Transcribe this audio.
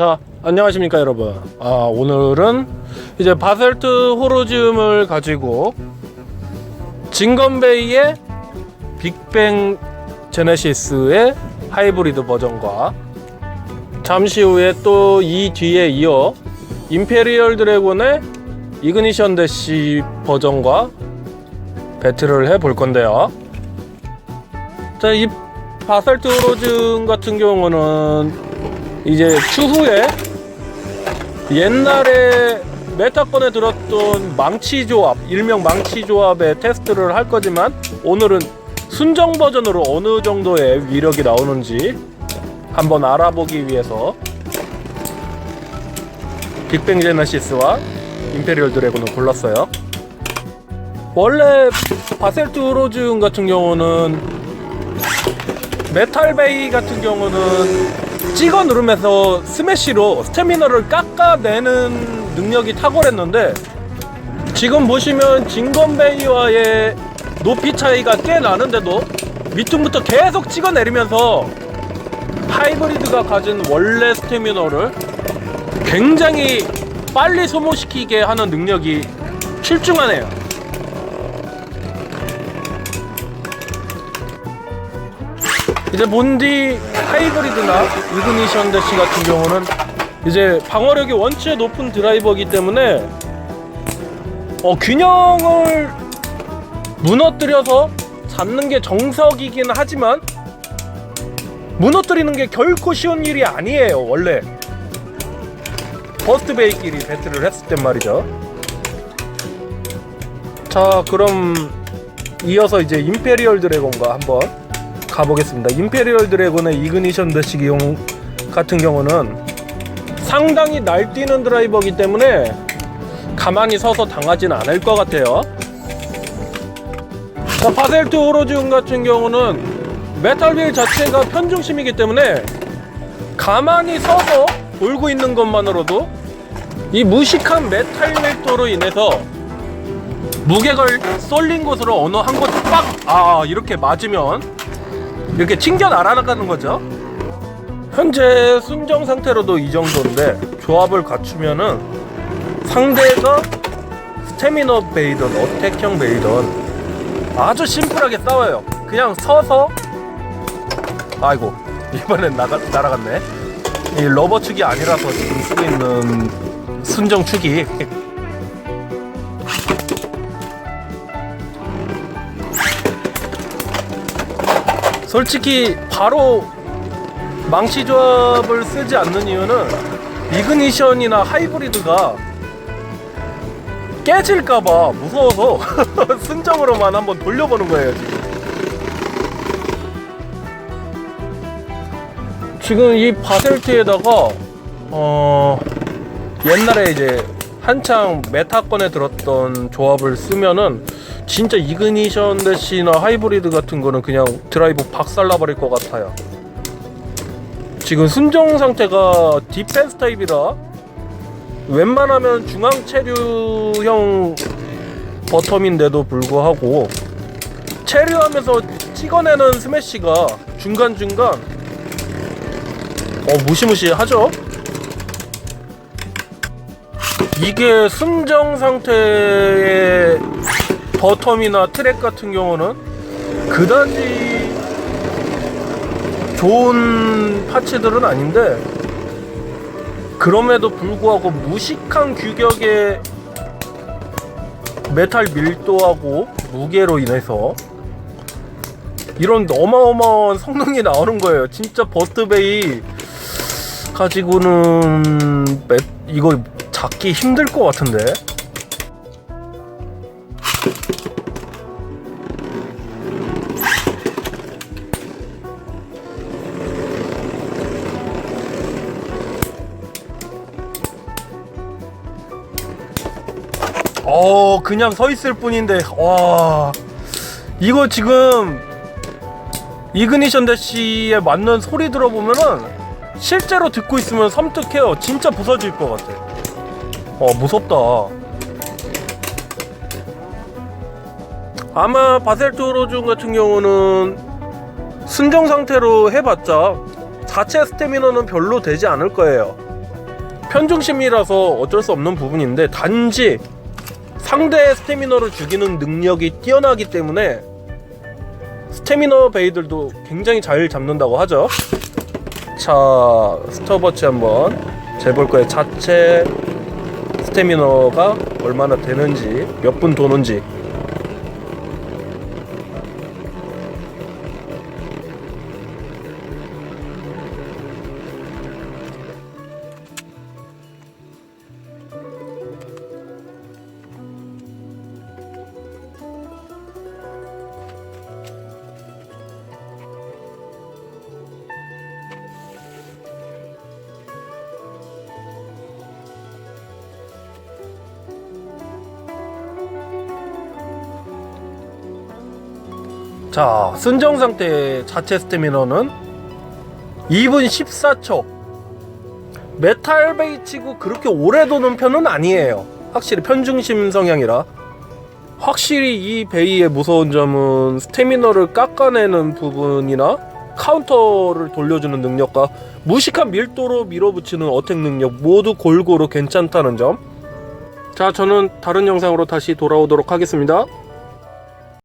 자, 안녕하십니까 여러분. 아, 오늘은 이제 바셀트 호로지움을 가지고 진건베이의 빅뱅 제네시스의 하이브리드 버전과 잠시 후에 또 이 뒤에 이어 임페리얼 드래곤의 이그니션 대시 버전과 배틀을 해 볼 건데요. 자, 이 바셀트 호로즘 같은 경우는 이제 추후에 옛날에 메타건에 들었던 망치 조합, 일명 망치 조합의 테스트를 할 거지만 오늘은 순정 버전으로 어느 정도의 위력이 나오는지 한번 알아보기 위해서 빅뱅 제너시스와 임페리얼 드래곤을 골랐어요. 원래 바셀트 로즈 같은 경우는 메탈 베이 같은 경우는 찍어 누르면서 스매시로 스태미너를 깎아내는 능력이 탁월했는데 지금 보시면 진건베이와의 높이 차이가 꽤 나는데도 밑둥부터 계속 찍어 내리면서 하이브리드가 가진 원래 스태미너를 굉장히 빨리 소모시키게 하는 능력이 출중하네요. 이제 몬디 하이브리드나 이그니션 대시 같은 경우는 이제 방어력이 원체 높은 드라이버이기 때문에 어, 균형을 무너뜨려서 잡는 게 정석이긴 하지만 무너뜨리는 게 결코 쉬운 일이 아니에요 원래. 버스트 베이끼리 배틀을 했을 땐 말이죠. 자 그럼 이어서 이제 임페리얼 드래곤과 한번 가보겠습니다. 임페리얼 드래곤의 이그니션 더시기용 같은 경우는 상당히 날뛰는 드라이버이기 때문에 가만히 서서 당하진 않을 것 같아요. 자, 바셀트 오로지움 같은 경우는 메탈 휠 자체가 편중심이기 때문에 가만히 서서 돌고 있는 것만으로도 이 무식한 메탈 밀도로 인해서 무게를 쏠린 곳으로 어느 한 곳 빡! 아, 이렇게 맞으면 이렇게 튕겨 날아가는 거죠. 현재 순정 상태로도 이 정도인데 조합을 갖추면은 상대가 스태미너 베이든 어택형 베이든 아주 심플하게 싸워요. 그냥 서서 아이고 이번엔 나가, 날아갔네. 이 러버 축이 아니라서 지금 쓰고 있는 순정 축이 솔직히 바로 망치 조합을 쓰지 않는 이유는 이그니션이나 하이브리드가 깨질까봐 무서워서 순정으로만 한번 돌려보는 거예요 지금. 지금 이 바셀트에다가 어 옛날에 이제 한창 메타건에 들었던 조합을 쓰면은 진짜 이그니션 대시나 하이브리드 같은 거는 그냥 드라이브 박살나버릴 것 같아요. 지금 순정 상태가 디펜스 타입이라 웬만하면 중앙 체류형 버텀인데도 불구하고 체류하면서 찍어내는 스매시가 중간중간 어 무시무시하죠? 이게 순정 상태의 버텀이나 트랙 같은 경우는 그다지 좋은 파츠들은 아닌데 그럼에도 불구하고 무식한 규격의 메탈 밀도하고 무게로 인해서 이런 어마어마한 성능이 나오는 거예요. 진짜 버트베이 가지고는 매- 이거 잡기 힘들 것 같은데. 어 그냥 서 있을 뿐인데 와. 이거 지금 이그니션 대시에 맞는 소리 들어보면은 실제로 듣고 있으면 섬뜩해요. 진짜 부서질 것 같아. 어 무섭다. 아마 바셀트 로준 같은 경우는 순정 상태로 해봤자 자체 스태미너는 별로 되지 않을 거예요. 편중심이라서 어쩔 수 없는 부분인데 단지 상대의 스태미너를 죽이는 능력이 뛰어나기 때문에 스태미너 베이들도 굉장히 잘 잡는다고 하죠. 자, 스톱워치 한번 재볼 거예요. 자체 스태미너가 얼마나 되는지, 몇 분 도는지. 자, 순정 상태의 자체 스태미너는 2분 14초. 메탈 베이치고 그렇게 오래 도는 편은 아니에요. 확실히 편중심 성향이라. 확실히 이 베이의 무서운 점은 스태미너를 깎아내는 부분이나 카운터를 돌려주는 능력과 무식한 밀도로 밀어붙이는 어택 능력 모두 골고루 괜찮다는 점. 자, 저는 다른 영상으로 다시 돌아오도록 하겠습니다.